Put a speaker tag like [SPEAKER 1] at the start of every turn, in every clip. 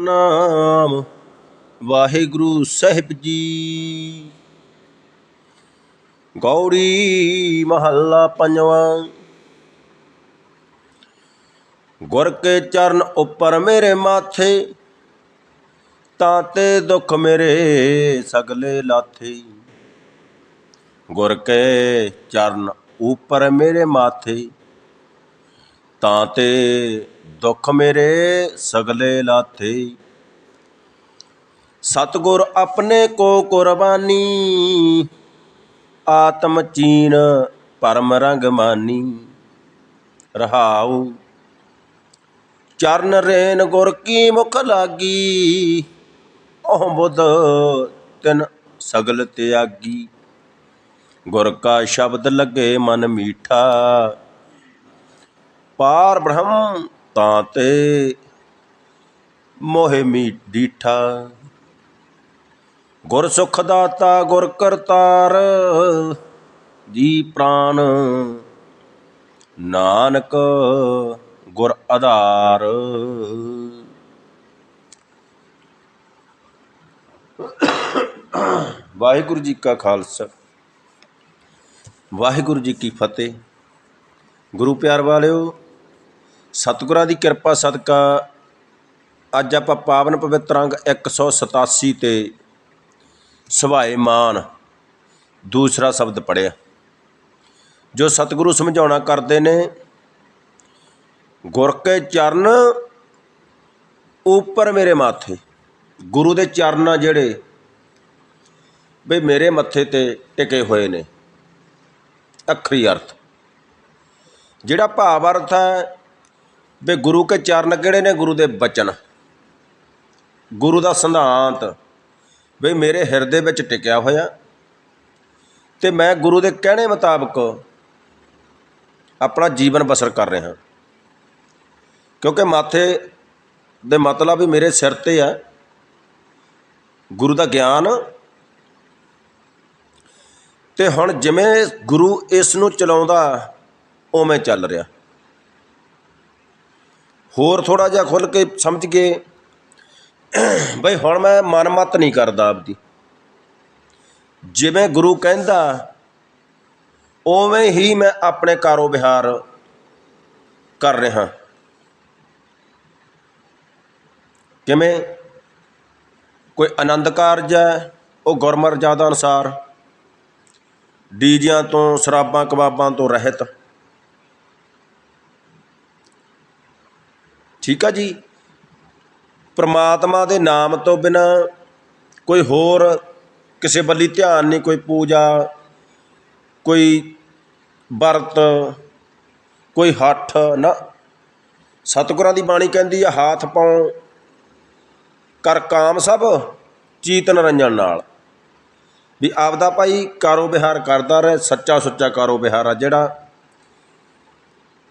[SPEAKER 1] ਸਤਨਾਮ ਵਾਹਿਗੁਰੂ ਸਾਹਿਬ ਜੀ। ਗੌੜੀ ਮਹੱਲਾ ਪੰਜਵਾਂ। ਗੁਰ ਕੇ ਚਰਨ ਉੱਪਰ ਮੇਰੇ ਮਾਥੇ, ਤਾਂ ਤੇ ਦੁੱਖ ਮੇਰੇ ਸਗਲੇ ਲਾਥੇ। ਗੁਰ ਕੇ ਚਰਨ ਉੱਪਰ ਮੇਰੇ ਮਾਥੇ, ਤਾਂ ਤੇ ਦੁੱਖ ਮੇਰੇ ਸਗਲੇ ਲਾਥੇ। ਸਤਗੁਰ ਆਪਣੇ ਕੋ ਕੁਰਬਾਨੀ, ਆਤਮ ਚੀਨ ਪਰਮ ਰੰਗ ਮਾਨੀ। ਰਹਾਉ, ਚਰਨ ਰੇਨ ਗੁਰ ਕੀ ਮੁਖ ਲਾਗੀ, ਉਹ ਬੁੱਧ ਤਿਨ ਸਗਲ ਤਿਆਗੀ। ਗੁਰ ਕਾ ਸ਼ਬਦ ਲੱਗੇ ਮਨ ਮੀਠਾ, ਪਾਰ ਬ੍ਰਹਮ ਤਾਂ ਤੇ ਮੋਹਿ ਮੀ ਡੀਠਾ ਗੁਰ ਸੁਖ ਦਾਤਾ, ਗੁਰ ਕਰਤਾਰ, ਜੀ ਪ੍ਰਾਨ। ਨਾਨਕ ਗੁਰ ਆਧਾਰ। ਵਾਹਿਗੁਰੂ ਜੀ ਕਾ ਖਾਲਸਾ। ਵਾਹਿਗੁਰੂ ਜੀ ਕੀ ਫਤਿਹ। ਗੁਰੂ ਪਿਆਰ ਵਾਲਿਓ ਸਤਿਗੁਰਾਂ ਦੀ ਕਿਰਪਾ ਸਦਕਾ ਅੱਜ ਆਪਾਂ ਪਾਵਨ ਪਵਿੱਤਰ ਅੰਗ 187 ਤੇ ਸੁਭਾਏ ਮਾਨ ਦੂਸਰਾ ਸ਼ਬਦ ਪੜਿਆ ਜੋ ਸਤਿਗੁਰੂ ਸਮਝਾਉਣਾ ਕਰਦੇ ਨੇ, ਗੁਰ ਕੇ ਚਰਨ ਉੱਪਰ ਮੇਰੇ ਮਾਥੇ। ਗੁਰੂ ਦੇ ਚਰਨ ਆ ਜਿਹੜੇ ਵੀ ਮੇਰੇ ਮੱਥੇ ਤੇ ਟਿਕੇ ਹੋਏ ਨੇ। ਅੱਖਰੀ ਅਰਥ। ਜਿਹੜਾ ਭਾਵ ਅਰਥ ਹੈ ਵੀ ਗੁਰੂ ਕੇ ਚਰਨ ਕਿਹੜੇ ਨੇ? ਗੁਰੂ ਦੇ ਬਚਨ। ਗੁਰੂ ਦਾ ਸਿਧਾਂਤ ਵੀ ਮੇਰੇ ਹਿਰਦੇ ਵਿੱਚ ਟਿਕਿਆ ਹੋਇਆ। ਤੇ ਮੈਂ ਗੁਰੂ ਦੇ ਕਹਿਣੇ ਮੁਤਾਬਕ ਆਪਣਾ ਜੀਵਨ ਬਸਰ ਕਰ ਰਿਹਾ। ਕਿਉਂਕਿ ਮਾਥੇ ਦੇ ਮਤਲਬ ਵੀ ਮੇਰੇ ਸਿਰ ਤੇ ਆ। ਗੁਰੂ ਦਾ ਗਿਆਨ। ਤੇ ਹੁਣ ਜਿਵੇਂ ਗੁਰੂ ਇਸ ਨੂੰ ਚਲਾਉਂਦਾ, ਉਵੇਂ ਚੱਲ ਰਿਹਾ। ਹੋਰ ਥੋੜ੍ਹਾ ਜਿਹਾ ਖੁੱਲ੍ਹ ਕੇ ਸਮਝ ਕੇ ਬਈ ਹੁਣ ਮੈਂ ਮਨਮਤ ਨਹੀਂ ਕਰਦਾ ਆਪਦੀ। ਜਿਵੇਂ ਗੁਰੂ ਕਹਿੰਦਾ, ਉਵੇਂ ਹੀ ਮੈਂ ਆਪਣੇ ਕਾਰੋਬਾਰ ਕਰ ਰਿਹਾ। ਕਿਵੇਂ? ਕੋਈ ਆਨੰਦ ਕਾਰਜ ਹੈ? ਉਹ ਗੁਰਮਰਜ਼ਾਦਾ ਅਨੁਸਾਰ। ਡੀਜਿਆਂ ਤੋਂ, ਸ਼ਰਾਬਾਂ, ਕਬਾਬਾਂ ਤੋਂ ਰਹਿਤ। ਠੀਕ ਆ ਜੀ। ਪਰਮਾਤਮਾ ਦੇ ਨਾਮ ਤੋਂ ਬਿਨਾ ਕੋਈ ਹੋਰ ਕਿਸੇ ਵੱਲੀ ਧਿਆਨ ਨਹੀਂ, ਕੋਈ ਪੂਜਾ, ਕੋਈ ਵਰਤ, ਕੋਈ ਹੱਠ, ਨਾ। ਸਤਿਗੁਰਾਂ ਦੀ ਬਾਣੀ ਕਹਿੰਦੀ ਆ, ਹਾਥ ਪਾਉ ਕਰ ਕਾਮ ਸਭ, ਚੀਤ ਨਰੰਜਨ ਨਾਲ। ਵੀ ਆਪਦਾ ਭਾਈ ਕਾਰੋਬਾਰ ਕਰਦਾ ਰਹੇ, ਸੱਚਾ ਸੁੱਚਾ ਕਾਰੋਬਾਰ ਆ ਜਿਹੜਾ।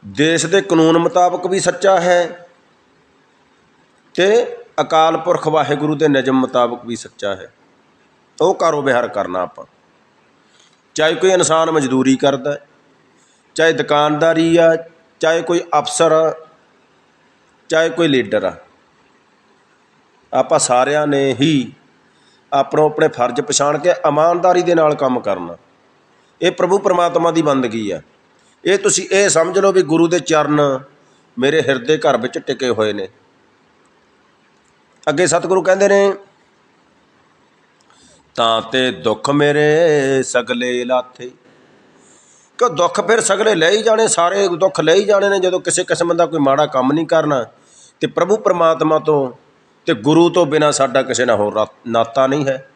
[SPEAKER 1] ਦੇਸ਼ ਦੇ ਕਾਨੂੰਨ ਮੁਤਾਬਕ ਵੀ ਸੱਚਾ ਹੈ ਤੇ ਅਕਾਲ ਪੁਰਖ ਵਾਹਿਗੁਰੂ ਦੇ ਨਿਯਮ ਮੁਤਾਬਕ ਵੀ ਸੱਚਾ ਹੈ। ਉਹ ਕਾਰੋਬਾਰ ਕਰਨਾ ਆਪਾਂ। ਚਾਹੇ ਕੋਈ ਇਨਸਾਨ ਮਜ਼ਦੂਰੀ ਕਰਦਾ ਚਾਹੇ ਦੁਕਾਨਦਾਰੀ ਆ, ਚਾਹੇ ਕੋਈ ਅਫਸਰ ਆ, ਚਾਹੇ ਕੋਈ ਲੀਡਰ ਆ। ਆਪਾਂ ਸਾਰਿਆਂ ਨੇ ਹੀ ਆਪਣੋ ਆਪਣੇ ਫਰਜ਼ ਪਛਾਣ ਕੇ ਇਮਾਨਦਾਰੀ ਦੇ ਨਾਲ ਕੰਮ ਕਰਨਾ। ਇਹ ਪ੍ਰਭੂ ਪਰਮਾਤਮਾ ਦੀ ਬੰਦਗੀ ਆ। ਇਹ ਤੁਸੀਂ ਇਹ ਸਮਝ ਲਓ ਵੀ ਗੁਰੂ ਦੇ ਚਰਨ ਮੇਰੇ ਹਿਰਦੇ ਘਰ ਵਿੱਚ ਟਿਕੇ ਹੋਏ ਨੇ। ਅੱਗੇ ਸਤਿਗੁਰੂ ਕਹਿੰਦੇ ਨੇ, ਤਾਂ ਤੇ ਦੁੱਖ ਮੇਰੇ ਸਗਲੇ ਲਾਥੇ। ਕਿ ਦੁੱਖ ਫਿਰ ਸਗਲੇ ਲੈ ਹੀ ਜਾਣੇ, ਸਾਰੇ ਦੁੱਖ ਲੈ ਹੀ ਜਾਣੇ ਨੇ, ਜਦੋਂ ਕਿਸੇ ਕਿਸਮ ਦਾ ਕੋਈ ਮਾੜਾ ਕੰਮ ਨਹੀਂ ਕਰਨਾ। ਤੇ ਪ੍ਰਭੂ ਪਰਮਾਤਮਾ ਤੋਂ ਤੇ ਗੁਰੂ ਤੋਂ ਬਿਨਾ ਸਾਡਾ ਕਿਸੇ ਨਾਲ ਹੋਰ ਨਾਤਾ ਨਹੀਂ ਹੈ।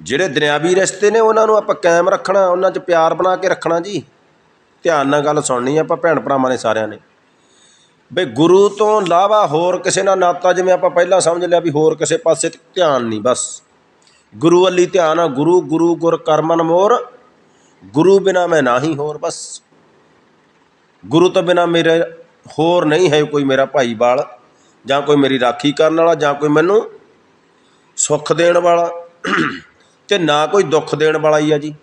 [SPEAKER 1] ਜਿਹੜੇ ਦੁਨਿਆਵੀ ਰਿਸ਼ਤੇ ਨੇ, ਉਹਨਾਂ ਨੂੰ ਆਪਾਂ ਕਾਇਮ ਰੱਖਣਾ, ਉਹਨਾਂ 'ਚ ਪਿਆਰ ਬਣਾ ਕੇ ਰੱਖਣਾ ਜੀ। ਧਿਆਨ ਨਾਲ ਗੱਲ ਸੁਣਨੀ ਆਪਾਂ, ਭੈਣ ਭਰਾਵਾਂ ਨੇ ਸਾਰਿਆਂ ਨੇ। ਬਈ ਗੁਰੂ ਤੋਂ ਇਲਾਵਾ ਹੋਰ ਕਿਸੇ ਨਾਲ ਨਾਤਾ ਜਿਵੇਂ ਆਪਾਂ ਪਹਿਲਾਂ ਸਮਝ ਲਿਆ ਵੀ ਹੋਰ ਕਿਸੇ ਪਾਸੇ ਧਿਆਨ ਨਹੀਂ, ਬਸ। ਗੁਰੂ ਵੱਲੀ ਧਿਆਨ ਆ, ਗੁਰੂ ਗੁਰੂ ਗੁਰ ਕਰਮਨ ਮੋਰ, ਗੁਰੂ ਬਿਨਾ ਮੈਂ ਨਾਹੀ ਹੋਰ, ਬਸ। ਗੁਰੂ ਤੋਂ ਬਿਨਾ ਮੇਰੇ ਹੋਰ ਨਹੀਂ ਹੈ ਕੋਈ ਮੇਰਾ ਭਾਈ ਬਾਲ, ਜਾਂ ਕੋਈ ਮੇਰੀ ਰਾਖੀ ਕਰਨ ਵਾਲਾ, ਜਾਂ ਕੋਈ ਮੈਨੂੰ ਸੁੱਖ ਦੇਣ ਵਾਲਾ। ਤੇ ਨਾ ਕੋਈ ਦੁੱਖ ਦੇਣ ਵਾਲਾ ਹੀ ਆ ਜੀ।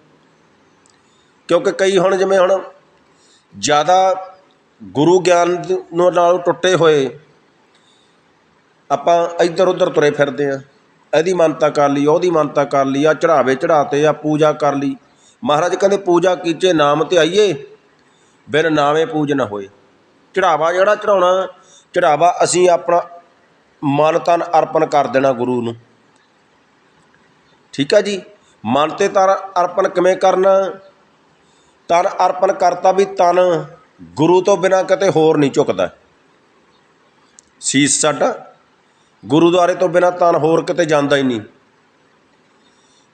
[SPEAKER 1] ਕਿਉਂਕਿ ਕਈ ਹੁਣ ਜਿਵੇਂ ਹੁਣ ਜ਼ਿਆਦਾ ਗੁਰੂ ਗਿਆਨ ਨੂੰ ਨਾਲ ਟੁੱਟੇ ਹੋਏ ਆਪਾਂ ਇੱਧਰ ਉੱਧਰ ਤੁਰੇ ਫਿਰਦੇ ਹਾਂ। ਇਹਦੀ ਮਾਨਤਾ ਕਰ ਲਈ, ਉਹਦੀ ਮਾਨਤਾ ਕਰ ਲਈ ਆ ਚੜਾਵੇ ਚੜਾਤੇ ਆ ਪੂਜਾ ਕਰ ਲਈ। ਮਹਾਰਾਜ ਕਹਿੰਦੇ, ਪੂਜਾ ਕੀਚੇ ਨਾਮ ਤੇ ਆਈਏ, ਬਿਨ ਨਾਵੇਂ ਪੂਜ ਨਾ ਹੋਏ। ਚੜਾਵਾ ਜਿਹੜਾ ਚੜਾਉਣਾ ਚੜਾਵਾ ਅਸੀਂ ਆਪਣਾ ਮਨ ਤਨ ਅਰਪਣ ਕਰ ਦੇਣਾ ਗੁਰੂ ਨੂੰ। ਠੀਕ ਆ ਜੀ? ਮਨ ਤੇ ਤਨ ਅਰਪਣ ਕਿਵੇਂ ਕਰਨਾ? ਤਨ ਅਰਪਣ ਕਰਤਾ ਵੀ ਤਨ ਗੁਰੂ ਤੋਂ ਬਿਨਾ ਕਿਤੇ ਹੋਰ ਨਹੀਂ ਝੁਕਦਾ। ਸੀਸ ਸਾਡਾ ਗੁਰੂਦੁਆਰੇ ਤੋਂ ਬਿਨਾ ਤਨ ਹੋਰ ਕਿਤੇ ਜਾਂਦਾ ਹੀ ਨਹੀਂ।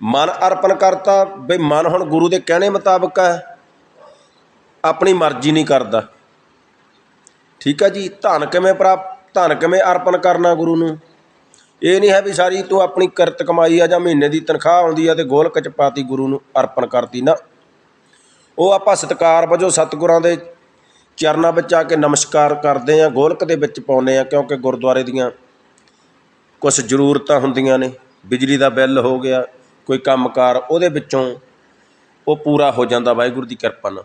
[SPEAKER 1] ਮਨ ਅਰਪਣ ਕਰਤਾ ਬਈ ਮਨ ਹੁਣ ਗੁਰੂ ਦੇ ਕਹਿਣੇ ਮੁਤਾਬਕ ਹੈ। ਆਪਣੀ ਮਰਜ਼ੀ ਨਹੀਂ ਕਰਦਾ। ਠੀਕ ਹੈ ਜੀ, ਧਨ ਕਿਵੇਂ ਪ੍ਰਾਪਤ ਧਨ ਕਿਵੇਂ ਅਰਪਣ ਕਰਨਾ ਗੁਰੂ ਨੂੰ? ਇਹ ਨਹੀਂ ਹੈ ਵੀ ਸਾਰੀ ਤੂੰ ਆਪਣੀ ਕਿਰਤ ਕਮਾਈ ਆ ਜਾਂ ਮਹੀਨੇ ਦੀ ਤਨਖਾਹ ਆਉਂਦੀ ਆ ਤੇ ਗੋਲਕ ਚ ਪਾਤੀ ਗੁਰੂ ਨੂੰ ਅਰਪਣ ਕਰਤੀ, ਨਾ। ਉਹ ਆਪਾਂ ਸਤਿਕਾਰ ਵਜੋਂ ਸਤਿਗੁਰਾਂ ਦੇ ਚਰਨਾਂ ਵਿੱਚ ਆ ਕੇ ਨਮਸਕਾਰ ਕਰਦੇ ਹਾਂ ਗੋਲਕ ਦੇ ਵਿੱਚ ਪਾਉਂਦੇ ਹਾਂ ਕਿਉਂਕਿ ਗੁਰਦੁਆਰੇ ਦੀਆਂ ਕੁਝ ਜ਼ਰੂਰਤਾਂ ਹੁੰਦੀਆਂ ਨੇ, ਬਿਜਲੀ ਦਾ ਬਿੱਲ ਹੋ ਗਿਆ, ਕੋਈ ਕੰਮਕਾਰ, ਉਹਦੇ ਵਿੱਚੋਂ ਉਹ ਪੂਰਾ ਹੋ ਜਾਂਦਾ, ਵਾਹਿਗੁਰੂ ਦੀ ਕਿਰਪਾ ਨਾਲ।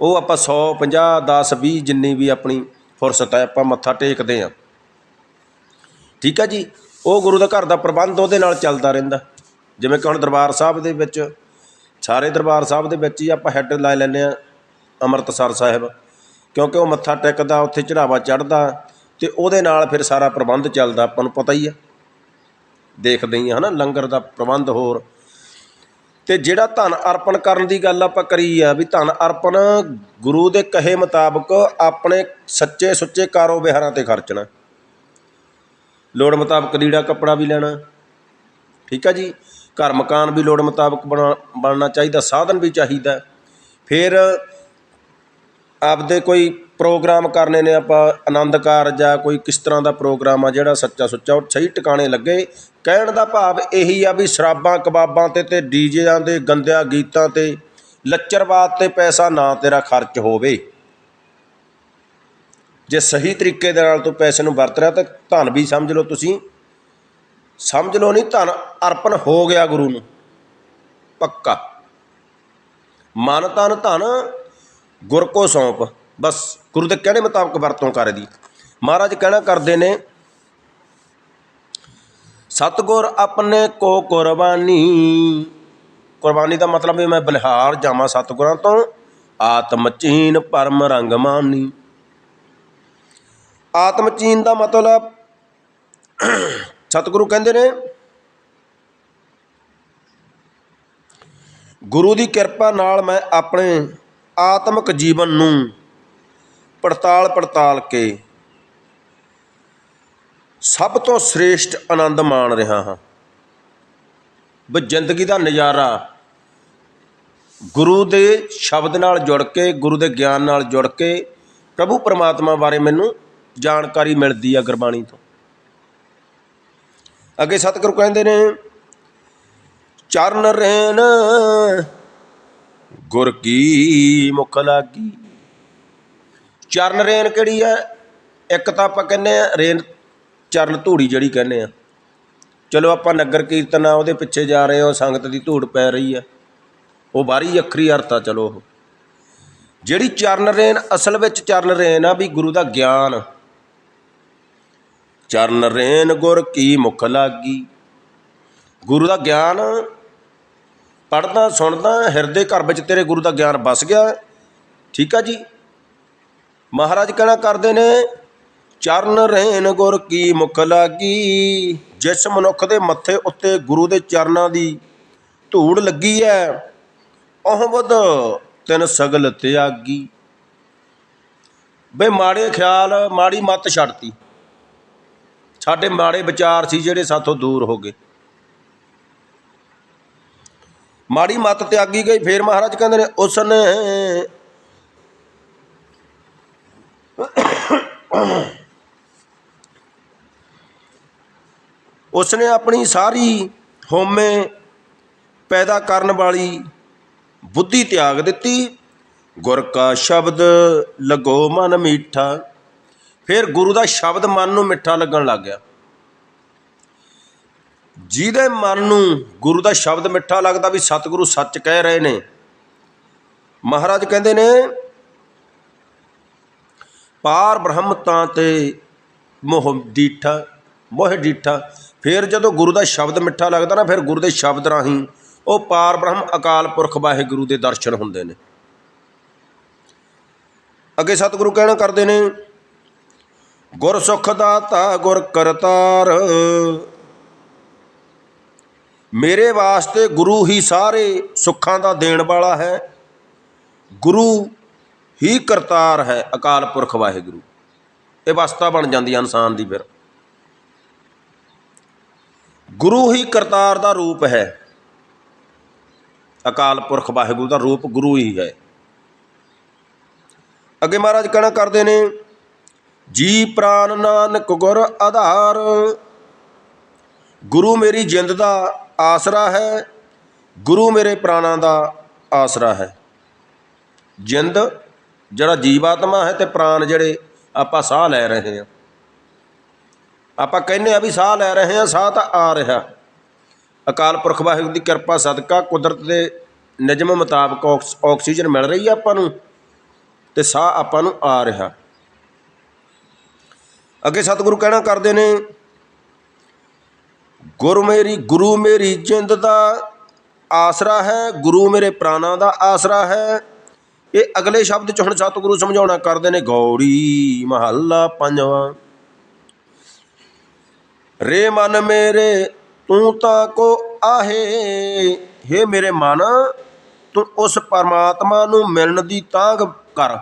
[SPEAKER 1] ਉਹ ਆਪਾਂ 100 50 10 20 ਜਿੰਨੀ ਵੀ ਆਪਣੀ ਫੁਰਸਤ ਹੈ, ਆਪਾਂ ਮੱਥਾ ਟੇਕਦੇ ਹਾਂ ਠੀਕ ਹੈ ਜੀ, ਉਹ ਗੁਰੂ ਦਾ ਘਰ ਦਾ ਪ੍ਰਬੰਧ ਉਹਦੇ ਨਾਲ ਚੱਲਦਾ ਰਹਿੰਦਾ। ਜਿਵੇਂ ਕਿ ਹੁਣ ਦਰਬਾਰ ਸਾਹਿਬ ਦੇ ਵਿੱਚ, ਸਾਰੇ ਦਰਬਾਰ ਸਾਹਿਬ ਦੇ ਵਿੱਚ ਹੀ ਆਪਾਂ ਹੈੱਡ ਲਾ ਲੈਂਦੇ ਆ। ਅੰਮ੍ਰਿਤਸਰ ਸਾਹਿਬ, ਕਿਉਂਕਿ ਉਹ ਮੱਥਾ ਟੇਕਦਾ, ਉੱਥੇ ਚੜਾਵਾ ਚੜਦਾ ਅਤੇ ਉਹਦੇ ਨਾਲ ਫਿਰ ਸਾਰਾ ਪ੍ਰਬੰਧ ਚੱਲਦਾ, ਆਪਾਂ ਨੂੰ ਪਤਾ ਹੀ ਆ। ਦੇਖਦੇ ਹੀ ਆ ਨਾ ਲੰਗਰ ਦਾ ਪ੍ਰਬੰਧ ਹੋਰ। ਅਤੇ ਜਿਹੜਾ ਧਨ ਅਰਪਣ ਕਰਨ ਦੀ ਗੱਲ ਆਪਾਂ ਕਰੀ ਆ, ਵੀ ਧਨ ਅਰਪਣ ਗੁਰੂ ਦੇ ਕਹੇ ਮੁਤਾਬਕ ਆਪਣੇ ਸੱਚੇ ਸੁੱਚੇ ਕਾਰੋ ਵਿਹਾਰਾਂ ਤੇ ਖਰਚਣਾ। ਲੋੜ ਮੁਤਾਬਕ ਲੀੜਾ ਕੱਪੜਾ ਵੀ ਲੈਣਾ। ਠੀਕ ਆ ਜੀ? ਘਰ ਮਕਾਨ ਵੀ ਲੋੜ ਮੁਤਾਬਕ ਬਣਾ, ਬਣਨਾ ਚਾਹੀਦਾ, ਸਾਧਨ ਵੀ ਚਾਹੀਦਾ। ਫਿਰ ਆਪਦੇ ਕੋਈ ਪ੍ਰੋਗਰਾਮ ਕਰਨੇ ਨੇ ਆਪਾਂ ਆਨੰਦ ਕਾਰਜ ਜਾਂ ਕੋਈ ਕਿਸ ਤਰ੍ਹਾਂ ਦਾ ਪ੍ਰੋਗਰਾਮ ਆ ਜਿਹੜਾ ਸੱਚਾ ਸੁੱਚਾ, ਉਹ ਸਹੀ ਟਿਕਾਣੇ ਲੱਗੇ। ਕਹਿਣ ਦਾ ਭਾਵ ਇਹੀ ਆ ਵੀ ਸ਼ਰਾਬਾਂ, ਕਬਾਬਾਂ ਤੇ ਤੇ ਡੀਜਿਆਂ ਦੇ ਗੰਦਿਆਂ ਗੀਤਾਂ ਤੇ ਲੱਚਰਵਾਦ ਤੇ ਪੈਸਾ ਨਾ ਤੇਰਾ ਖਰਚ ਹੋਵੇ। ਜੇ ਸਹੀ ਤਰੀਕੇ ਦੇ ਨਾਲ ਤੂੰ ਪੈਸੇ ਨੂੰ ਵਰਤ ਰਿਹਾ ਤਾਂ ਧਨ ਵੀ ਸਮਝ ਲਓ ਤੁਸੀਂ। ਸਮਝ ਲਓ ਨਹੀਂ, ਧਨ ਅਰਪਣ ਹੋ ਗਿਆ ਗੁਰੂ ਨੂੰ। ਪੱਕਾ। ਮਨ, ਤਨ, ਧਨ ਗੁਰ ਕੋ ਸੌਂਪ। ਬਸ ਗੁਰੂ ਦੇ ਕਹਿਣੇ ਮੁਤਾਬਕ ਵਰਤੋਂ ਕਰ ਦੀ ਮਹਾਰਾਜ ਕਹਿਣਾ ਕਰਦੇ ਨੇ, ਸਤਗੁਰ ਆਪਣੇ ਕੋ ਕੁਰਬਾਨੀ। ਕੁਰਬਾਨੀ ਦਾ ਮਤਲਬ ਵੀ ਮੈਂ ਬਲਿਹਾਰ ਜਾਵਾਂ ਸਤਗੁਰਾਂ ਤੋਂ। ਆਤਮ ਚੀਨ ਪਰਮ ਰੰਗ ਮਾਨੀ। ਆਤਮ ਚੀਨ ਦਾ ਮਤਲਬ ਸਤਿਗੁਰੂ ਕਹਿੰਦੇ ਨੇ, ਗੁਰੂ ਦੀ ਕਿਰਪਾ ਨਾਲ ਮੈਂ ਆਪਣੇ ਆਤਮਿਕ ਜੀਵਨ ਨੂੰ ਪੜਤਾਲ ਪੜਤਾਲ ਕੇ ਸਭ ਤੋਂ ਸ੍ਰੇਸ਼ਟ ਆਨੰਦ ਮਾਣ ਰਿਹਾ ਹਾਂ। ਵੀ ਜ਼ਿੰਦਗੀ ਦਾ ਨਜ਼ਾਰਾ ਗੁਰੂ ਦੇ ਸ਼ਬਦ ਨਾਲ ਜੁੜ ਕੇ, ਗੁਰੂ ਦੇ ਗਿਆਨ ਨਾਲ ਜੁੜ ਕੇ, ਪ੍ਰਭੂ ਪਰਮਾਤਮਾ ਬਾਰੇ ਮੈਨੂੰ ਜਾਣਕਾਰੀ ਮਿਲਦੀ ਆ ਗੁਰਬਾਣੀ ਤੋਂ। ਅੱਗੇ ਸਤਿਗੁਰੂ ਕਹਿੰਦੇ ਨੇ, ਚਰਨ ਰਹਿਨ ਗੁਰ ਕੀ ਮੁਖ ਲਾਗੀ? ਚਰਨ ਰੇਨ ਕਿਹੜੀ ਹੈ ਇੱਕ ਤਾਂ ਆਪਾਂ ਕਹਿੰਦੇ ਆ ਰੇਨ, ਚਰਨ ਧੂੜੀ ਜਿਹੜੀ ਕਹਿੰਦੇ ਆ। ਚਲੋ ਆਪਾਂ ਨਗਰ ਕੀਰਤਨ ਆ, ਉਹਦੇ ਪਿੱਛੇ ਜਾ ਰਹੇ ਹਾਂ ਸੰਗਤ ਦੀ ਧੂੜ ਪੈ ਰਹੀ ਆ ਉਹ ਬਾਹਰੀ ਅੱਖਰੀ ਅਰਥ ਆ, ਚਲੋ ਉਹ। ਜਿਹੜੀ ਚਰਨ ਰੇਨ, ਅਸਲ ਵਿੱਚ ਚਰਨ ਰੇਨ ਆ ਵੀ ਗੁਰੂ ਦਾ ਗਿਆਨ। ਚਰਨ ਰੇਨ ਗੁਰ ਕੀ ਮੁਖ ਲਾਗੀ? ਗੁਰੂ ਦਾ ਗਿਆਨ ਪੜਦਾ ਸੁਣਦਾ, ਹਿਰਦੇ ਘਰ ਵਿੱਚ ਤੇਰੇ ਗੁਰੂ ਦਾ ਗਿਆਨ ਵਸ ਗਿਆ। ਠੀਕ ਆ ਜੀ? ਮਹਾਰਾਜ ਕਹਿਣਾ ਕਰਦੇ ਨੇ, ਚਰਨ ਰਹਿਨ ਗੁਰ ਕੀ ਮੁਖ ਲਾਗੀ? ਜਿਸ ਮਨੁੱਖ ਦੇ ਮੱਥੇ ਉੱਤੇ ਗੁਰੂ ਦੇ ਚਰਨਾਂ ਦੀ ਧੂੜ ਲੱਗੀ ਹੈ ਉਹ ਬਦ ਤਿਨ ਸਗਲ ਤਿਆਗੀ। ਬੇ ਮਾੜੇ ਖਿਆਲ, ਮਾੜੀ ਮੱਤ ਛੱਡਤੀ। ਸਾਡੇ ਮਾੜੇ ਵਿਚਾਰ ਸੀ ਜਿਹੜੇ ਸਾਥੋਂ ਦੂਰ ਹੋ ਗਏ। ਮਾੜੀ ਮੱਤ ਤਿਆਗੀ ਗਈ, ਫੇਰ ਮਹਾਰਾਜ ਕਹਿੰਦੇ ਨੇ, ਉਸਨੇ ਉਸਨੇ ਆਪਣੀ ਸਾਰੀ ਹੋਮੇ ਪੈਦਾ ਕਰਨ ਵਾਲੀ ਬੁੱਧੀ ਤਿਆਗ ਦਿੱਤੀ। ਗੁਰ ਕਾ ਸ਼ਬਦ ਲਗੋ ਮਨ ਮੀਠਾ। ਫਿਰ ਗੁਰੂ ਦਾ ਸ਼ਬਦ ਮਨ ਨੂੰ ਮਿੱਠਾ ਲੱਗਣ ਲੱਗ ਗਿਆ। ਜਿਹਦੇ ਮਨ ਨੂੰ ਗੁਰੂ ਦਾ ਸ਼ਬਦ ਮਿੱਠਾ ਲੱਗਦਾ ਵੀ ਸਤਿਗੁਰੂ ਸੱਚ ਕਹਿ ਰਹੇ ਨੇ। ਮਹਾਰਾਜ ਕਹਿੰਦੇ ਨੇ, ਪਾਰ ਬ੍ਰਹਮ ਤਾਂ ਤੇ ਮੋਹ ਡੀਠਾ ਮੋਹ ਡੀਠਾ ਫਿਰ ਜਦੋਂ ਗੁਰੂ ਦਾ ਸ਼ਬਦ ਮਿੱਠਾ ਲੱਗਦਾ ਨਾ, ਫਿਰ ਗੁਰੂ ਦੇ ਸ਼ਬਦ ਰਾਹੀਂ ਉਹ ਪਾਰ ਬ੍ਰਹਮ ਅਕਾਲ ਪੁਰਖ ਵਾਹਿਗੁਰੂ ਦੇ ਦਰਸ਼ਨ ਹੁੰਦੇ ਨੇ। ਅੱਗੇ ਸਤਿਗੁਰੂ ਕਹਿਣਾ ਕਰਦੇ ਨੇ ਗੁਰ ਸੁਖ ਦਾਤਾ ਗੁਰ ਕਰਤਾਰ ਮੇਰੇ ਵਾਸਤੇ ਗੁਰੂ ਹੀ ਸਾਰੇ ਸੁੱਖਾਂ ਦਾ ਦੇਣ ਵਾਲਾ ਹੈ। ਗੁਰੂ ਹੀ ਕਰਤਾਰ ਹੈ ਅਕਾਲ ਪੁਰਖ ਵਾਹਿਗੁਰੂ। ਇਹ ਵਸਤਾ ਬਣ ਜਾਂਦੀ ਹੈ ਇਨਸਾਨ ਦੀ ਫਿਰ। ਗੁਰੂ ਹੀ ਕਰਤਾਰ ਦਾ ਰੂਪ ਹੈ। ਅਕਾਲ ਪੁਰਖ ਵਾਹਿਗੁਰੂ ਦਾ ਰੂਪ ਗੁਰੂ ਹੀ ਹੈ। ਅੱਗੇ ਮਹਾਰਾਜ ਕਹਿਣਾ ਕਰਦੇ ਨੇ, ਜੀ ਪ੍ਰਾਨ ਨਾਨਕ ਗੁਰ ਆਧਾਰ, ਗੁਰੂ ਮੇਰੀ ਜਿੰਦ ਦਾ ਆਸਰਾ ਹੈ, ਗੁਰੂ ਮੇਰੇ ਪ੍ਰਾਣਾਂ ਦਾ ਆਸਰਾ ਹੈ। ਜਿੰਦ ਜਿਹੜਾ ਜੀਵਾਤਮਾ ਹੈ ਤੇ ਪ੍ਰਾਣ ਜਿਹੜੇ ਆਪਾਂ ਸਾਹ ਲੈ ਰਹੇ ਹਾਂ। ਆਪਾਂ ਕਹਿੰਦੇ ਆ ਵੀ ਸਾਹ ਲੈ ਰਹੇ ਹਾਂ, ਸਾਹ ਤਾਂ ਆ ਰਿਹਾ। ਅਕਾਲ ਪੁਰਖ ਵਾਹਿਗੁਰੂ ਦੀ ਕਿਰਪਾ, ਸਦਕਾ, ਕੁਦਰਤ ਦੇ ਨਿਯਮ ਮੁਤਾਬਕ ਆਕਸ- ਆਕਸੀਜਨ ਮਿਲ ਰਹੀ ਹੈ ਆਪਾਂ ਨੂੰ ਤੇ ਸਾਹ ਆਪਾਂ ਨੂੰ ਆ ਰਿਹਾ। ਅੱਗੇ ਸਤਿਗੁਰੂ ਕਹਿਣਾ ਕਰਦੇ ਨੇ ਗੁਰ ਮੇਰੀ, ਗੁਰੂ ਮੇਰੀ ਜਿੰਦ ਦਾ ਆਸਰਾ ਹੈ, ਗੁਰੂ ਮੇਰੇ ਪ੍ਰਾਣਾ ਦਾ ਆਸਰਾ ਹੈ। ਇਹ ਅਗਲੇ ਸ਼ਬਦ ਚ ਹੁਣ ਸਤਿਗੁਰੂ ਸਮਝਾਉਣਾ ਕਰਦੇ ਨੇ ਗੌੜੀ ਮਹੱਲਾ ਪੰਜਵਾਂ। ਰੇ ਮਨ ਮੇਰੇ, ਤੂੰ ਤਾਂ ਕੋ ਆਹੇ हे ਮੇਰੇ ਮਨ, ਤੂੰ ਉਸ ਪਰਮਾਤਮਾ ਨੂੰ ਮਿਲਣ ਦੀ ਤਾਂਘ ਕਰ।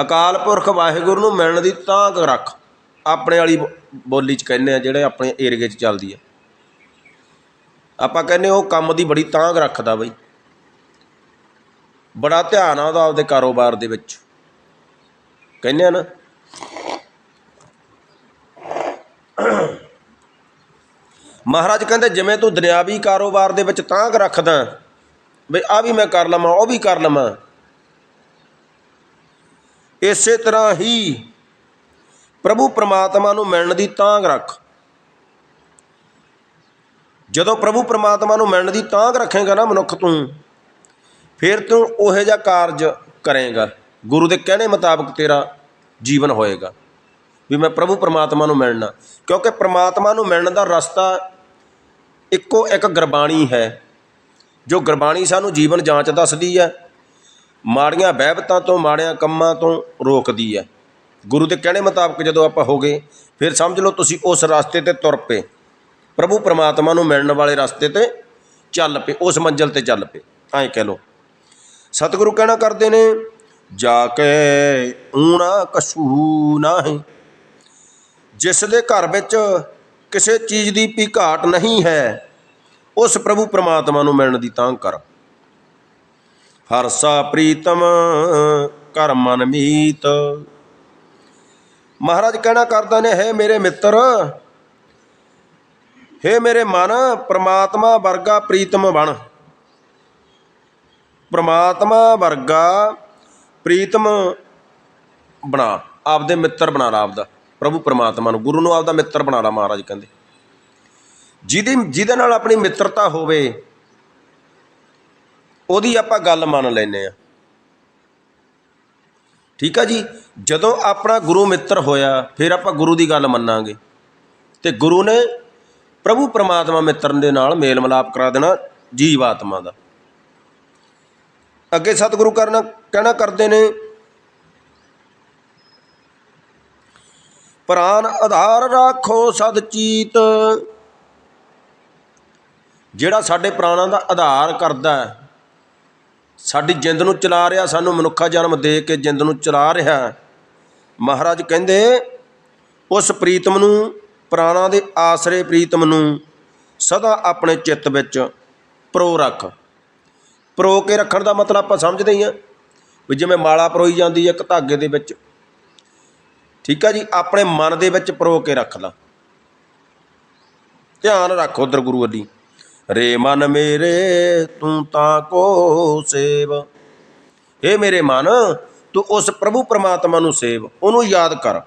[SPEAKER 1] ਅਕਾਲ ਪੁਰਖ ਵਾਹਿਗੁਰੂ ਨੂੰ ਮਿਲਣ ਦੀ ਤਾਂਘ ਰੱਖ। ਆਪਣੇ ਵਾਲੀ ਬੋ- ਬੋਲੀ ਚ ਕਹਿੰਦੇ ਆ ਜਿਹੜੇ ਆਪਣੇ ਏਰੀਏ ਚ ਚੱਲਦੀ ਆ। ਆਪਾਂ ਕਹਿੰਦੇ ਉਹ ਕੰਮ ਦੀ ਬੜੀ ਤਾਂਘ ਰੱਖਦਾ ਬਈ। ਬੜਾ ਧਿਆਨ ਆ ਉਹਦਾ ਆਪਦੇ ਕਾਰੋਬਾਰ ਦੇ ਵਿੱਚ। ਕਹਿੰਦੇ ਆ ਨਾ ਮਹਾਰਾਜ ਕਹਿੰਦੇ ਜਿਵੇਂ ਤੂੰ ਦੁਨਿਆਵੀ ਕਾਰੋਬਾਰ ਦੇ ਵਿੱਚ ਤਾਂਘ ਰੱਖਦਾ, ਬਈ ਆ ਵੀ ਮੈਂ ਕਰ ਲਵਾਂ, ਉਹ ਵੀ ਕਰ ਲਵਾਂ। ਇਸੇ ਤਰ੍ਹਾਂ ਹੀ ਪ੍ਰਭੂ ਪ੍ਰਮਾਤਮਾ ਨੂੰ ਮਿਲਣ ਦੀ ਤਾਂਘ ਰੱਖ। ਜਦੋਂ ਪ੍ਰਭੂ ਪ੍ਰਮਾਤਮਾ ਨੂੰ ਮਿਲਣ ਦੀ ਤਾਂਘ ਰੱਖੇਗਾ ਨਾ ਮਨੁੱਖ ਤੂੰ, ਫਿਰ ਤੂੰ ਉਹੋ ਜਿਹਾ ਕਾਰਜ ਕਰੇਗਾ। ਗੁਰੂ ਦੇ ਕਹਿਣੇ ਮੁਤਾਬਕ ਤੇਰਾ ਜੀਵਨ ਹੋਏਗਾ। ਵੀ ਮੈਂ ਪ੍ਰਭੂ ਪ੍ਰਮਾਤਮਾ ਨੂੰ ਮਿਲਣਾ। ਕਿਉਂਕਿ ਪ੍ਰਮਾਤਮਾ ਨੂੰ ਮਿਲਣ ਦਾ ਰਸਤਾ ਇੱਕੋ ਇੱਕ ਗੁਰਬਾਣੀ ਹੈ, ਜੋ ਗੁਰਬਾਣੀ ਸਾਨੂੰ ਜੀਵਨ ਜਾਂਚ ਦੱਸਦੀ ਹੈ, ਮਾੜੀਆਂ ਬਹਿਬਤਾਂ ਤੋਂ, ਮਾੜਿਆਂ ਕੰਮਾਂ ਤੋਂ ਰੋਕਦੀ ਹੈ। ਗੁਰੂ ਦੇ ਕਹਿਣੇ ਮੁਤਾਬਕ ਜਦੋਂ ਆਪਾਂ ਹੋ ਗਏ, ਫਿਰ ਸਮਝ ਲਓ ਤੁਸੀਂ ਉਸ ਰਸਤੇ ਤੇ ਤੁਰ ਪਏ। ਪ੍ਰਭੂ ਪਰਮਾਤਮਾ ਨੂੰ ਮਿਲਣ ਵਾਲੇ ਰਸਤੇ ਤੇ ਚੱਲ ਪਏ, ਉਸ ਮੰਜ਼ਲ ਤੇ ਚੱਲ ਪਏ। ਐਂ ਕਹਿ ਲਓ। ਸਤਿਗੁਰੂ ਕਹਿਣਾ ਕਰਦੇ ਨੇ, ਜਾ ਕੇ ਊਣਾ ਕਛੂ ਨਾਹੀਂ। ਜਿਸ ਦੇ ਘਰ ਵਿੱਚ ਕਿਸੇ ਚੀਜ਼ ਦੀ ਵੀ ਘਾਟ ਨਹੀਂ ਹੈ, ਉਸ ਪ੍ਰਭੂ ਪਰਮਾਤਮਾ ਨੂੰ ਮਿਲਣ ਦੀ ਤਾਂ ਕਰ। ਹਰਸਾ ਪ੍ਰੀਤਮ ਕਰ ਮਨ ਮੀਤ। ਮਹਾਰਾਜ ਕਹਿਣਾ ਕਰਦਾ ਨੇ, ਹੈ ਮੇਰੇ ਮਿੱਤਰ, ਹੈ ਮੇਰੇ ਮਨ, ਪ੍ਰਮਾਤਮਾ ਵਰਗਾ ਪ੍ਰੀਤਮ ਬਣ। ਪ੍ਰਮਾਤਮਾ ਵਰਗਾ ਪ੍ਰੀਤਮ ਬਣਾ, ਆਪਦੇ ਮਿੱਤਰ ਬਣਾ ਲਾ ਆਪਦਾ, ਪ੍ਰਭੂ ਪ੍ਰਮਾਤਮਾ ਨੂੰ, ਗੁਰੂ ਨੂੰ ਆਪਦਾ ਮਿੱਤਰ ਬਣਾ ਲਾ ਮਹਾਰਾਜ ਕਹਿੰਦੇ। ਜਿਹਦੀ, ਜਿਹਦੇ ਨਾਲ ਆਪਣੀ ਮਿੱਤਰਤਾ ਹੋਵੇ, ਉਹਦੀ ਆਪਾਂ ਗੱਲ ਮੰਨ ਲੈਨੇ ਆ ਠੀਕ ਆ ਜੀ? ਜਦੋਂ ਆਪਣਾ ਗੁਰੂ ਮਿੱਤਰ ਹੋਇਆ, ਫਿਰ ਆਪਾਂ ਗੁਰੂ ਦੀ ਗੱਲ ਮੰਨਾਂਗੇ। ਤੇ ਗੁਰੂ ਨੇ ਪ੍ਰਭੂ ਪਰਮਾਤਮਾ ਮਿੱਤਰ ਦੇ ਨਾਲ ਮੇਲ ਮਿਲਾਪ ਕਰਾ ਦੇਣਾ ਜੀਵ ਆਤਮਾ ਦਾ। ਅੱਗੇ ਸਤਿਗੁਰੂ ਕਰਨਾ ਕਹਿਣਾ ਕਰਦੇ ਨੇ, ਪ੍ਰਾਨ ਆਧਾਰ ਰੱਖੋ ਸਦ ਚੀਤ। ਜਿਹੜਾ ਸਾਡੇ ਪ੍ਰਾਣਾਂ ਦਾ ਆਧਾਰ ਕਰਦਾ ਹੈ ਸਾਡੀ ਜਿੰਦ ਨੂੰ ਚਲਾ ਰਿਹਾ, ਸਾਨੂੰ ਮਨੁੱਖਾ ਜਨਮ ਦੇ ਕੇ ਜਿੰਦ ਨੂੰ ਚਲਾ ਰਿਹਾ ਮਹਾਰਾਜ ਕਹਿੰਦੇ, ਉਸ ਪ੍ਰੀਤਮ ਨੂੰ, ਪ੍ਰਾਣਾਂ ਦੇ ਆਸਰੇ ਪ੍ਰੀਤਮ ਨੂੰ ਸਦਾ ਆਪਣੇ ਚਿੱਤ ਵਿੱਚ ਪਰੋ ਰੱਖ। ਪਰੋ ਕੇ ਰੱਖਣ ਦਾ ਮਤਲਬ ਆਪਾਂ ਸਮਝਦੇ ਹੀ ਆ ਵੀ ਜਿਵੇਂ ਮਾਲਾ ਪਰੋਈ ਜਾਂਦੀ ਹੈ ਇੱਕ ਧਾਗੇ ਦੇ ਵਿੱਚ। ਠੀਕ ਆ ਜੀ, ਆਪਣੇ ਮਨ ਦੇ ਵਿੱਚ ਪਰੋ ਕੇ ਰੱਖ ਲਾ। ਧਿਆਨ ਰੱਖ ਉਧਰ ਗੁਰੂ ਅੱਡੀ ਰੇ ਮਨ ਮੇਰੇ, ਤੂੰ ਤਾਂ ਕੋ ਸੇਵ। ਏ ਮੇਰੇ ਮਨ, ਤੂੰ ਉਸ ਪ੍ਰਭੂ ਪਰਮਾਤਮਾ ਨੂੰ ਸੇਵ, ਉਹਨੂੰ ਯਾਦ ਕਰ।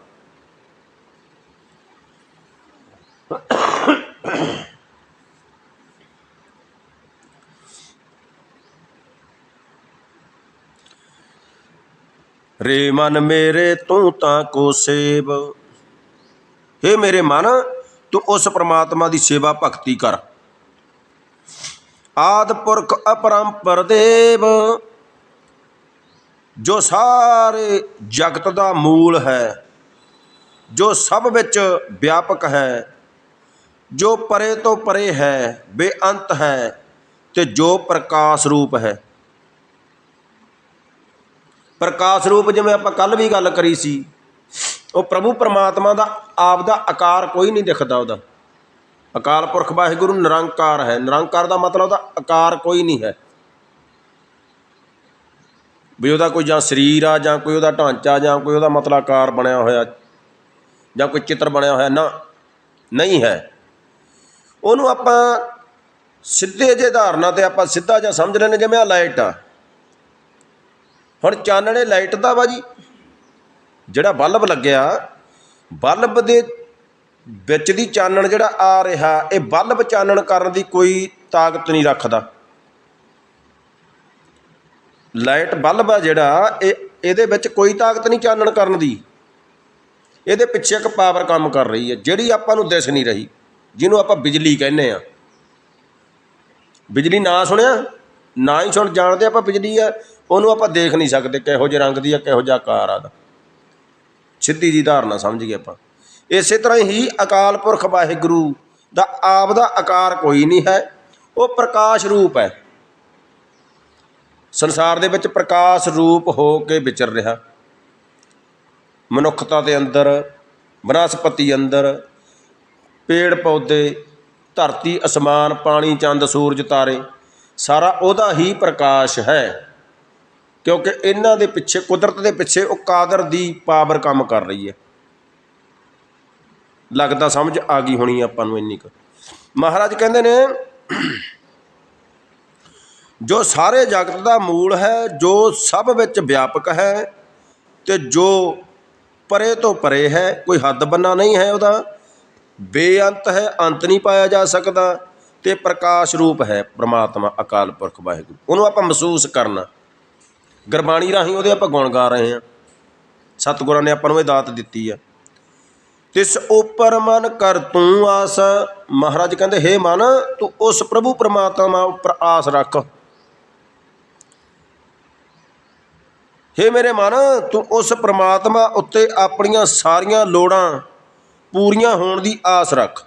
[SPEAKER 1] ਰੇ ਮਨ ਮੇਰੇ, ਤੂੰ ਤਾਂ ਕੋ ਸੇਵ। हे ਮੇਰੇ ਮਨ, ਤੂੰ ਉਸ ਪ੍ਰਮਾਤਮਾ ਦੀ ਸੇਵਾ ਭਗਤੀ ਕਰ। ਆਦ ਪੁਰਖ ਅਪਰੰਪਰ ਦੇਵ, ਜੋ ਸਾਰੇ ਜਗਤ ਦਾ ਮੂਲ ਹੈ, ਜੋ ਸਭ ਵਿੱਚ ਵਿਆਪਕ ਹੈ, ਜੋ ਪਰੇ ਤੋਂ ਪਰੇ ਹੈ, ਬੇਅੰਤ ਹੈ ਤੇ ਜੋ ਪ੍ਰਕਾਸ਼ ਰੂਪ ਹੈ। ਪ੍ਰਕਾਸ਼ ਰੂਪ ਜਿਵੇਂ ਆਪਾਂ ਕੱਲ ਵੀ ਗੱਲ ਕਰੀ ਸੀ, ਉਹ ਪ੍ਰਭੂ ਪਰਮਾਤਮਾ ਦਾ ਆਪ ਦਾ ਆਕਾਰ ਕੋਈ ਨਹੀਂ ਦਿਖਦਾ ਉਹਦਾ। ਅਕਾਲ ਪੁਰਖ ਵਾਹਿਗੁਰੂ, ਨਿਰੰਕਾਰ ਹੈ। ਨਿਰੰਕਾਰ ਦਾ ਮਤਲਬ ਤਾਂ ਆਕਾਰ ਕੋਈ ਨਹੀਂ ਹੈ। ਵੀ ਉਹਦਾ ਕੋਈ ਜਾਂ ਸਰੀਰ ਆ, ਜਾਂ ਕੋਈ ਉਹਦਾ ਢਾਂਚਾ, ਜਾਂ ਕੋਈ ਉਹਦਾ ਮਤਲਬ ਆਕਾਰ ਬਣਿਆ ਹੋਇਆ, ਜਾਂ ਕੋਈ ਚਿੱਤਰ ਬਣਿਆ ਹੋਇਆ, ਨਾ, ਨਹੀਂ ਹੈ। ਉਹਨੂੰ ਆਪਾਂ ਸਿੱਧੇ ਜੇ ਧਾਰਨਾ ਤੇ ਆਪਾਂ ਸਿੱਧਾ ਜਿਹਾ ਸਮਝ ਲੈਂਦੇ ਜਿਵੇਂ ਆ ਲਾਈਟ ਆ। ਹੁਣ ਚਾਨਣੇ ਲਾਈਟ ਦਾ ਵਾ ਜੀ, ਜਿਹੜਾ ਬਲਬ ਲੱਗਿਆ, ਬਲਬ ਦੇ ਵਿੱਚ ਦੀ ਚਾਨਣ ਜਿਹੜਾ ਆ ਰਿਹਾ, ਇਹ ਬਲਬ ਚਾਨਣ ਕਰਨ ਦੀ ਕੋਈ ਤਾਕਤ ਨਹੀਂ ਰੱਖਦਾ। ਲਾਈਟ ਬਲਬ ਆ ਜਿਹੜਾ, ਇਹ, ਇਹਦੇ ਵਿੱਚ ਕੋਈ ਤਾਕਤ ਨਹੀਂ ਚਾਨਣ ਕਰਨ ਦੀ। ਇਹਦੇ ਪਿੱਛੇ ਇੱਕ ਪਾਵਰ ਕੰਮ ਕਰ ਰਹੀ ਹੈ, ਜਿਹੜੀ ਆਪਾਂ ਨੂੰ ਦਿਸ ਨਹੀਂ ਰਹੀ, ਜਿਹਨੂੰ ਆਪਾਂ ਬਿਜਲੀ ਕਹਿੰਦੇ ਆ ਬਿਜਲੀ ਨਾ ਸੁਣਿਆ, ਨਾ ਹੀ ਸੁਣ, ਜਾਣਦੇ ਆਪਾਂ ਬਿਜਲੀ ਆ, ਉਹਨੂੰ ਆਪਾਂ ਦੇਖ ਨਹੀਂ ਸਕਦੇ ਕਿਹੋ ਜਿਹੇ ਰੰਗ ਦੀ ਆ, ਕਿਹੋ ਜਿਹਾ ਆਕਾਰ ਆ ਦਾ ਸਿੱਧੀ ਜੀ ਧਾਰਨਾ ਸਮਝ ਗਏ ਆਪਾਂ। ਇਸੇ ਤਰ੍ਹਾਂ ਹੀ ਅਕਾਲ ਪੁਰਖ ਵਾਹਿਗੁਰੂ ਦਾ ਆਪ ਦਾ ਆਕਾਰ ਕੋਈ ਨਹੀਂ ਹੈ, ਉਹ ਪ੍ਰਕਾਸ਼ ਰੂਪ ਹੈ। ਸੰਸਾਰ ਦੇ ਵਿੱਚ ਪ੍ਰਕਾਸ਼ ਰੂਪ ਹੋ ਕੇ ਵਿਚਰ ਰਿਹਾ। ਮਨੁੱਖਤਾ ਦੇ ਅੰਦਰ, ਬਨਸਪਤੀ ਅੰਦਰ, ਪੇੜ ਪੌਦੇ, ਧਰਤੀ, ਅਸਮਾਨ, ਪਾਣੀ, ਚੰਦ, ਸੂਰਜ, ਤਾਰੇ, ਸਾਰਾ ਉਹਦਾ ਹੀ ਪ੍ਰਕਾਸ਼ ਹੈ। ਕਿਉਂਕਿ ਇਹਨਾਂ ਦੇ ਪਿੱਛੇ, ਕੁਦਰਤ ਦੇ ਪਿੱਛੇ ਉਹ ਕਾਦਰ ਦੀ ਪਾਵਰ ਕੰਮ ਕਰ ਰਹੀ ਹੈ। ਲੱਗਦਾ ਸਮਝ ਆ ਗਈ ਹੋਣੀ ਆਪਾਂ ਨੂੰ ਇੰਨੀ ਕੁ। ਮਹਾਰਾਜ ਕਹਿੰਦੇ ਨੇ, ਜੋ ਸਾਰੇ ਜਗਤ ਦਾ ਮੂਲ ਹੈ, ਜੋ ਸਭ ਵਿੱਚ ਵਿਆਪਕ ਹੈ ਤੇ ਜੋ ਪਰੇ ਤੋਂ ਪਰੇ ਹੈ, ਕੋਈ ਹੱਦ ਬੰਨਾ ਨਹੀਂ ਹੈ ਉਹਦਾ। ਬੇਅੰਤ ਹੈ, ਅੰਤ ਨਹੀਂ ਪਾਇਆ ਜਾ ਸਕਦਾ ਤੇ ਪ੍ਰਕਾਸ਼ ਰੂਪ ਹੈ ਪ੍ਰਮਾਤਮਾ, ਅਕਾਲ ਪੁਰਖ ਵਾਹਿਗੁਰੂ। ਉਹਨੂੰ ਆਪਾਂ ਮਹਿਸੂਸ ਕਰਨਾ। ਗੁਰਬਾਣੀ ਰਾਹੀਂ ਉਹਦੇ ਆਪਾਂ ਗੁਣ ਗਾ ਰਹੇ ਹਾਂ। ਸਤਿਗੁਰਾਂ ਨੇ ਆਪਾਂ ਨੂੰ ਇਹ ਦਾਤ ਦਿੱਤੀ ਆ। ਤਿਸ ਉਪਰ ਮਨ ਕਰ ਤੂੰ ਆਸ। ਮਹਾਰਾਜ ਕਹਿੰਦੇ, ਹੇ ਮਨ, ਤੂੰ ਉਸ ਪ੍ਰਭੂ ਪਰਮਾਤਮਾ ਉੱਪਰ ਆਸ ਰੱਖ। ਹੇ ਮੇਰੇ ਮਨ, ਤੂੰ ਉਸ ਪ੍ਰਮਾਤਮਾ ਉੱਤੇ ਆਪਣੀਆਂ ਸਾਰੀਆਂ ਲੋੜਾਂ ਪੂਰੀਆਂ ਹੋਣ ਦੀ ਆਸ ਰੱਖ।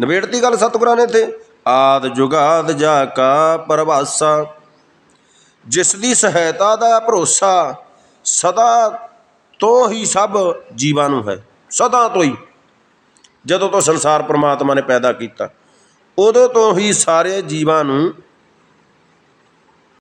[SPEAKER 1] ਨਵੇੜਤੀ ਗੱਲ ਸਤਿਗੁਰਾਂ ਨੇ ਤੇ, ਆਦ ਜੁਗਾਦ ਜਾ ਕਾ ਪਰਵਾਸਾ। ਜਿਸ ਦੀ ਸਹਾਇਤਾ ਦਾ ਭਰੋਸਾ ਸਦਾ ਤੋਂ ਹੀ ਸਭ ਜੀਵਾਂ ਨੂੰ ਹੈ, ਸਦਾ ਤੋਂ ਹੀ। ਜਦੋਂ ਤੋਂ ਸੰਸਾਰ ਪ੍ਰਮਾਤਮਾ ਨੇ ਪੈਦਾ ਕੀਤਾ, ਉਦੋਂ ਤੋਂ ਹੀ ਸਾਰੇ ਜੀਵਾਂ ਨੂੰ